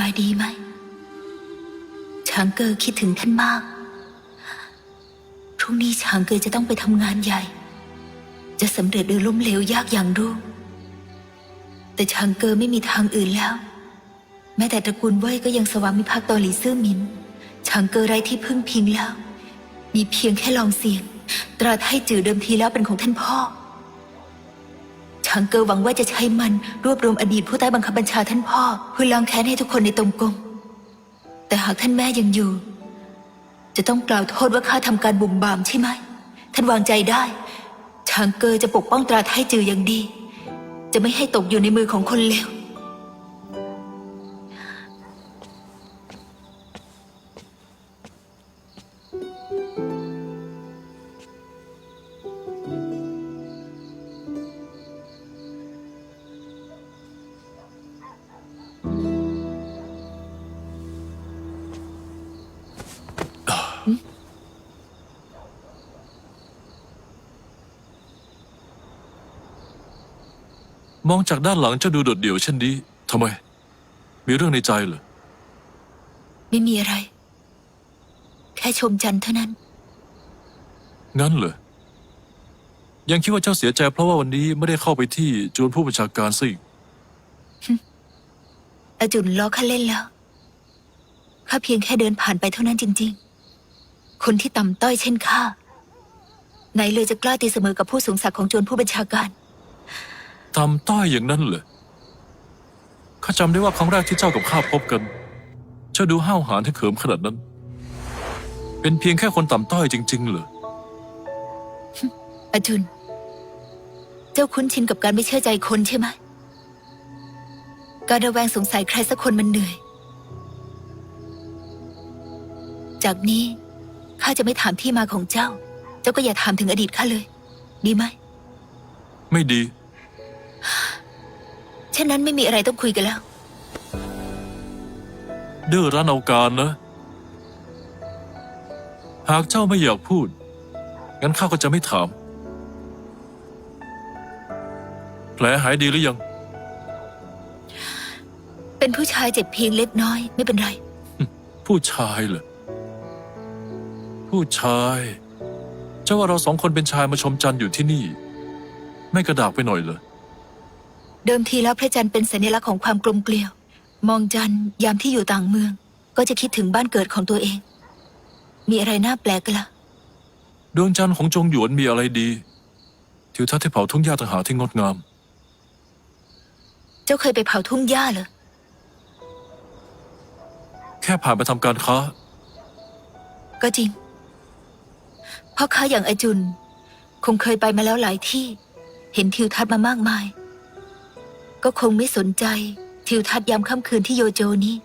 บายดีไหม ช้างเกอคิดถึงท่านมาก พรุ่งนี้ช้างเกอจะต้องไปทำงานใหญ่ จะสำเร็จหรือล้มเหลวยากอย่างรู้ แต่ช้างเกอไม่มีทางอื่นแล้ว แม้แต่ตระกูลเว่ยก็ยังสวามิภักดิ์ต่อหลีซื่อหมิน ช้างเกอไร้ที่พึ่งพิงแล้ว มีเพียงแค่ลองเสียง ตราไทจือเดิมทีแล้วเป็นของท่านพ่อ ช้างเกอหวังว่าจะใช้มันรวบรวมอดีตผู้ใต้บังคับบัญชาท่านพ่อเพื่อล้างแค้นให้ทุกคนในตรงกงแต่หากท่านแม่ยังอยู่ จะต้องกล่าวโทษว่าข้าทำการบุ่มบามใช่ไหม ท่านวางใจได้ชางเกอจะปกป้องตราไทจืออย่างดี จะไม่ให้ตกอยู่ในมือของคนเลว มองจากด้านหลังเจ้าดูโดดเดี่ยวเช่นนี้ทำไม มีเรื่องในใจเหรอ ไม่มีอะไร แค่ชมจันทร์เท่านั้น งั้นเหรอ ยังคิดว่าเจ้าเสียใจเพราะว่าวันนี้ไม่ได้เข้าไปที่จวนผู้บัญชาการซะอีกอาจุนล้อข้าเล่นแล้ว ข้าเพียงแค่เดินผ่านไปเท่านั้นจริง ๆ คนที่ต่ำต้อยเช่นข้าไหนเลยจะกล้าตีเสมอกับผู้สูงศักดิ์ของจวนผู้บัญชาการ ตามต้อยอย่างนั้นเหรอข้าจำได้ว่าครั้งแรกที่เจ้ากับข้าพบกัน เจ้าดูห้าวหาญให้เขิมขนาดนั้น เป็นเพียงแค่คนต่ำต้อยจริง ๆ เหรออาจุน เจ้าคุ้นชินกับการไม่เชื่อใจคนใช่ไหม การระแวงสงสัยใครสักคนมันเหนื่อย จากนี้ข้าจะไม่ถามที่มาของเจ้า เจ้าก็อย่าถามถึงอดีตข้าเลย ดีไหม ไม่ดี เช่นนั้นไม่มีอะไรต้องคุยกันแล้วดื้อรั้นเอาการนะ หากเจ้าไม่อยากพูด งั้นข้าก็จะไม่ถาม แผลหายดีหรือยัง เป็นผู้ชายเจ็บเพียงเล็กน้อย ไม่เป็นไร ผู้ชายเหรอ ผู้ชาย เจ้าว่าเราสองคนเป็นชายมาชมจันทร์อยู่ที่นี่ ไม่กระดากไปหน่อยเหรอ เดิมทีแล้วพระจันทร์เป็นสัญลักษณ์ของความกลมเกลียว มองจันทร์ยามที่อยู่ต่างเมือง ก็จะคิดถึงบ้านเกิดของตัวเอง มีอะไรน่าแปลกกันล่ะดวงจันทร์ของจงหยวนมีอะไรดี ทิวทัศน์ที่เผาทุ่งหญ้าต่างหากที่งดงาม เจ้าเคยไปเผาทุ่งหญ้าเหรอ แค่ผ่านไปทำการค้า ก็จริงพ่อค้าอย่างอาจุน คงเคยไปมาแล้วหลายที่ เห็นทิวทัศน์มามากมาย ก็คงไม่สนใจ ทิวทัศน์ยามค่ำคืนที่โยโจนี้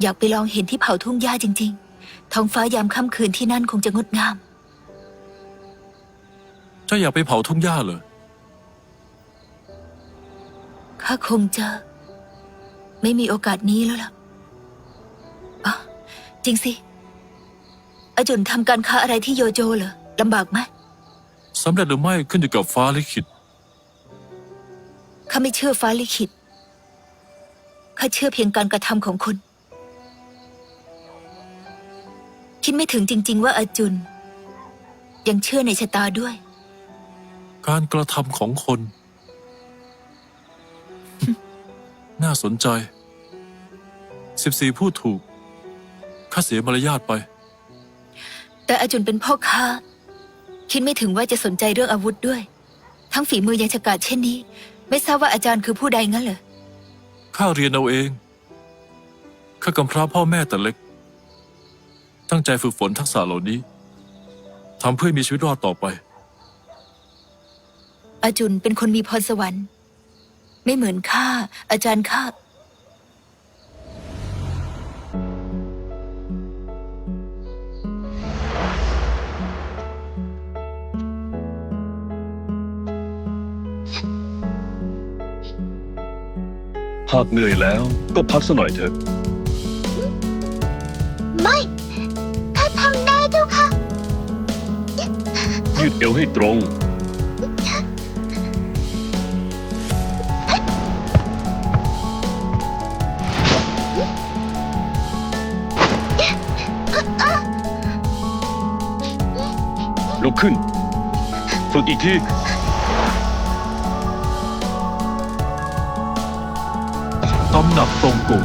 อยากไปลองเห็นที่เผาทุ่งหญ้าจริง ๆ ท้องฟ้ายามค่ำคืนที่นั่นคงจะงดงาม เจ้าอยากไปเผาทุ่งหญ้าเหรอ ข้าคงจะ ไม่มีโอกาสนี้แล้วล่ะอ๋อจริงสิอาจุนทำการค้าอะไรที่โยโจเหรอลำบากไหม สำเร็จหรือไม่ขึ้นอยู่กับฟ้าลิขิต ข้าไม่เชื่อฟ้าลิขิต ข้าเชื่อเพียงการกระทำของคน คิดไม่ถึงจริง ๆ ว่าอาจุน ยังเชื่อในชะตาด้วย การกระทำของคน น่าสนใจ สิบสี่พูดถูกข้าเสียมารยาทไป แต่อาจุนเป็นพ่อค้า คิดไม่ถึงว่าจะสนใจเรื่องอาวุธด้วย ทั้งฝีมือยังฉกาจเช่นนี้ ไม่ทราบว่าอาจารย์คือผู้ใดงั้นเหรอ ข้าเรียนเอาเอง ข้ากำพร้าพ่อแม่แต่เล็ก ตั้งใจฝึกฝนทักษะเหล่านี้ ทำเพื่อให้มีชีวิตรอดต่อไป อาจุนเป็นคนมีพรสวรรค์ ไม่เหมือนข้าอาจารย์ข้าากเหนื่อยแล้วก็พักสักหน่อยเถอะ ไม่ข้าทำได้เจ้าค่ะ ยืดเอวให้ตรง ลุกขึ้น ฝึกอีกทีำหนักตรงกุง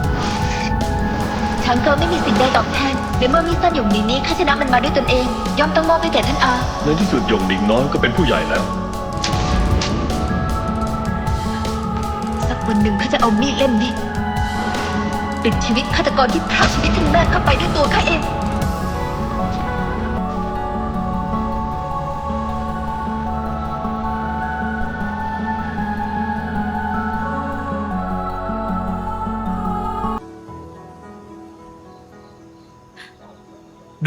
ช้างเกิลไม่มีสิ่งใดตอบแทนในเมื่อมิสซันหยงหนิงนี้ข้าชนะมันมาด้วยตนเอง ย่อมต้องมอบให้แก่ท่านอา ในที่สุดหยงหนิงน้อยก็เป็นผู้ใหญ่แล้ว สักวันหนึ่งข้าจะเอามีดเล่มนี้ปิดชีวิตฆาตกรที่พรากชีวิตท่านแม่เข้าไปด้วยตัวข้าเอง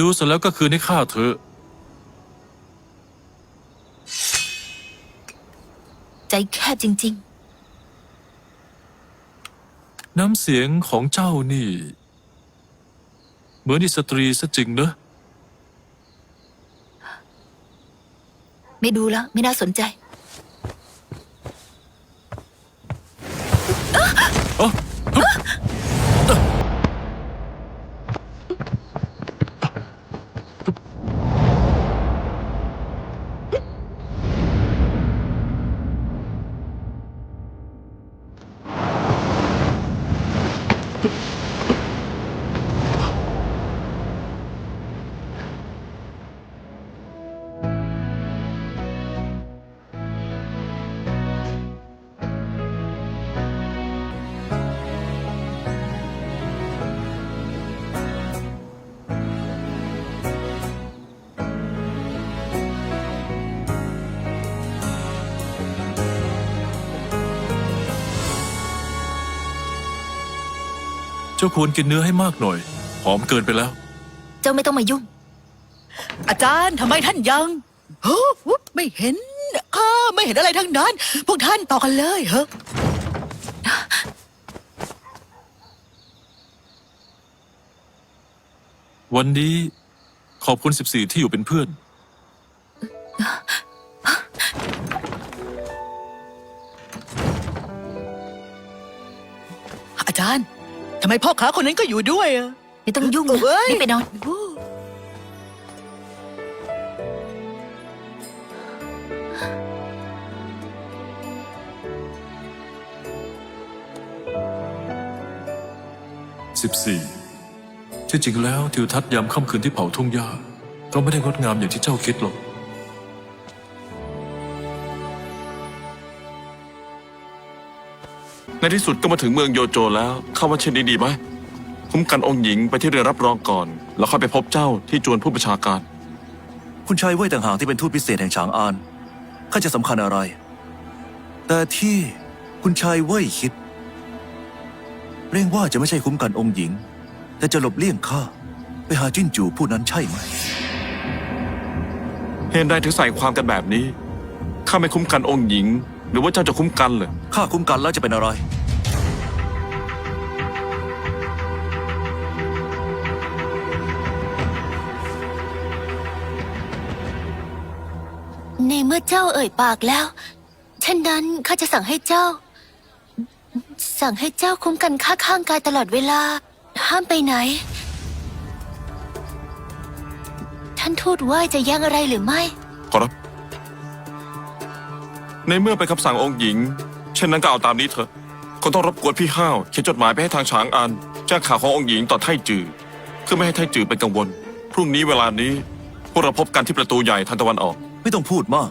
ดูเสร็จแล้วก็คืนให้ข้าเถอะใจแคบจริง น้ำเสียงของเจ้านี่ เหมือนอิสตรีซะจริงเนอะๆ ไม่ดูแล้ว ไม่น่าสนใจ จ้าควรกินเนื้อให้มากหน่อย หอมเกินไปแล้ว เจ้าไม่ต้องมายุ่ง อาจารย์ทำไมท่านยังเฮ้อไม่เห็นข้าไม่เห็นอะไรทั้งนั้น พวกท่านต่อกันเลยเฮ้วันนี้ขอบคุณสิบสี่ที่อยู่เป็นเพื่อน อาจารย์ ทำไมพ่อค้าคนนั้นก็อยู่ด้วยอะ ไม่ต้องยุ่งนะเอ้ย รีบไปนอนโอ้14 ที่จริงแล้วทิวทัศน์ยามค่ำคืนที่เผาทุ่งหญ้าก็ไม่ได้งดงามอย่างที่เจ้าคิดหรอก ในที่สุดก็มาถึงเมืองโยโจแล้วเข้าว่าเช่นนี้ดีไหมคุ้มกันองค์หญิงไปที่เรือรับรองก่อน แล้วค่อยไปพบเจ้าที่จวนผู้บัญชาการ คุณชายเว่ยต่างหากที่เป็นทูตพิเศษแห่งฉางอานข้าจะสำคัญอะไร แต่ที่คุณชายเว่ยคิดเร่งว่าจะไม่ใช่คุ้มกันองค์หญิง แต่จะหลบเลี่ยงข้าไปหาจิ้นจูผู้นั้นใช่ไหม เห็นได้ถึงใส่ความกันแบบนี้ ข้าไม่คุ้มกันองค์หญิง หรือว่าเจ้าจะคุ้มกันเหรอข้าคุ้มกันแล้วจะเป็นอะไร ในเมื่อเจ้าเอ่ยปากแล้วเช่นนั้นข้าจะสั่งให้เจ้า สั่งให้เจ้าคุ้มกันข้าข้างกายตลอดเวลา ห้ามไปไหน ท่านทูตว่าจะแย่งอะไรหรือไม่ ขอรับ ในเมื่อเป็นคำสั่งองค์หญิง เช่นนั้นก็เอาตามนี้เถอะคงต้องรบกวนพี่ห้าวเขียนจดหมายไปให้ทางฉางอันแจ้งข่าวขององค์หญิงต่อไทจือเพื่อไม่ให้ไทจือเป็นกังวล พรุ่งนี้เวลานี้พวกเราพบกันที่ประตูใหญ่ทางตะวันออก ไม่ต้องพูดมาก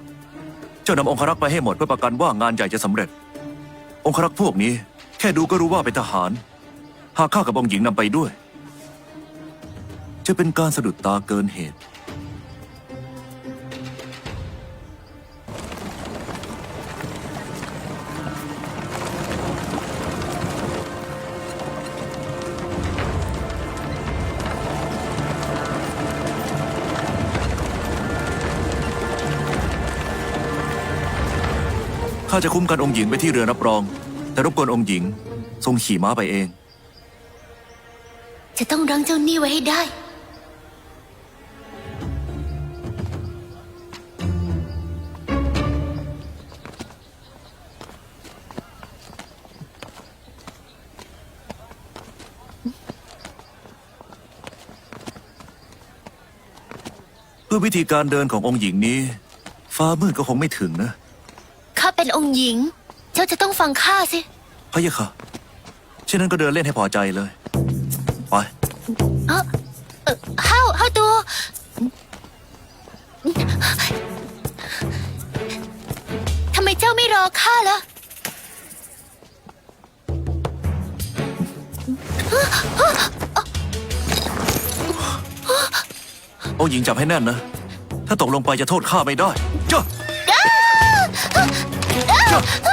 เจ้านำองครักษ์ไปให้หมดเพื่อประกันว่างานใหญ่จะสำเร็จ องครักษ์พวกนี้ แค่ดูก็รู้ว่าเป็นทหาร หากข้ากับองค์หญิงนำไปด้วย จะเป็นการสะดุดตาเกินเหตุ จะคุ้มกันองค์หญิงไปที่เรือรับรอง แต่รบกวนองค์หญิง ทรงขี่ม้าไปเอง จะต้องรั้งเจ้าหนี้ไว้ให้ได้ด้วยวิธีการเดินขององค์หญิงนี้ ฟ้ามืดก็คงไม่ถึงนะข้า เป็นองค์หญิง เจ้าจะต้องฟังข้าสิพะยะค่ะเช่นนั้นก็เดินเล่นให้พอใจเลย ไป เอ้าเอ่อเฮาเฮาตัว ทำไมเจ้าไม่รอข้าล่ะองค์หญิงจับให้แน่นนะ ถ้าตกลงไปจะโทษข้าไม่ได้ 啊